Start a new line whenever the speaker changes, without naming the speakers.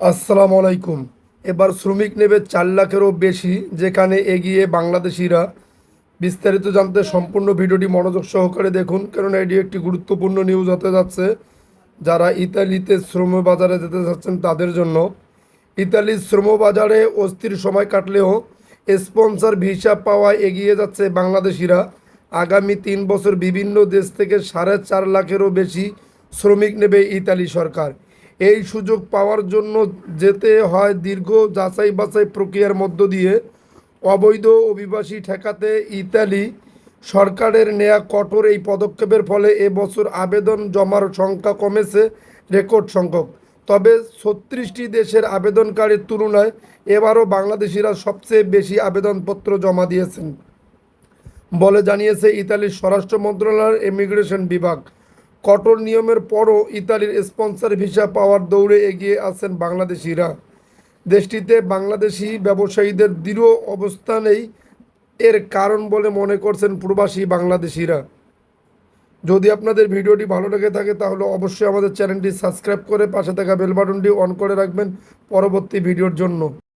আসসালামু আলাইকুম। এবার শ্রমিক নেবে চার লাখেরও বেশি, যেখানে এগিয়ে বাংলাদেশিরা। বিস্তারিত জানতে সম্পূর্ণ ভিডিওটি মনোযোগ সহকারে দেখুন, কারণ এটি একটি গুরুত্বপূর্ণ নিউজ হতে যাচ্ছে। যারা ইতালিতে শ্রম বাজারে যেতে যাচ্ছেন তাদের জন্য। ইতালির শ্রম বাজারে অস্থির সময় কাটলেও স্পন্সর ভিসা পাওয়া এগিয়ে যাচ্ছে বাংলাদেশিরা। আগামী তিন বছর বিভিন্ন দেশ থেকে সাড়ে চার লাখেরও বেশি শ্রমিক নেবে ইতালি সরকার। এই সুযোগ পাওয়ার জন্য যেতে হয় দীর্ঘ যাচাই বাছাই প্রক্রিয়ার মধ্য দিয়ে। অবৈধ অভিবাসী ঠেকাতে ইতালি সরকারের নেয়া কঠোর এই পদক্ষেপের ফলে এবছর আবেদন জমার সংখ্যা কমেছে রেকর্ড সংখ্যক। তবে ছত্রিশটি দেশের আবেদনকারীর তুলনায় এবারও বাংলাদেশিরা সবচেয়ে বেশি আবেদনপত্র জমা দিয়েছেন বলে জানিয়েছে ইতালির স্বরাষ্ট্র মন্ত্রণালয়ের ইমিগ্রেশন বিভাগ। কঠোর নিয়মের পরও ইতালির স্পন্সর ভিসা পাওয়ার দৌড়ে এগিয়ে আছেন বাংলাদেশিরা। দেশটিতে বাংলাদেশি ব্যবসায়ীদের দৃঢ় অবস্থানেই এর কারণ বলে মনে করছেন প্রবাসী বাংলাদেশিরা। যদি আপনাদের ভিডিওটি ভালো লেগে থাকে তাহলে অবশ্যই আমাদের চ্যানেলটি সাবস্ক্রাইব করে পাশে থাকা বেল বাটনটি অন করে রাখবেন পরবর্তী ভিডিওর জন্য।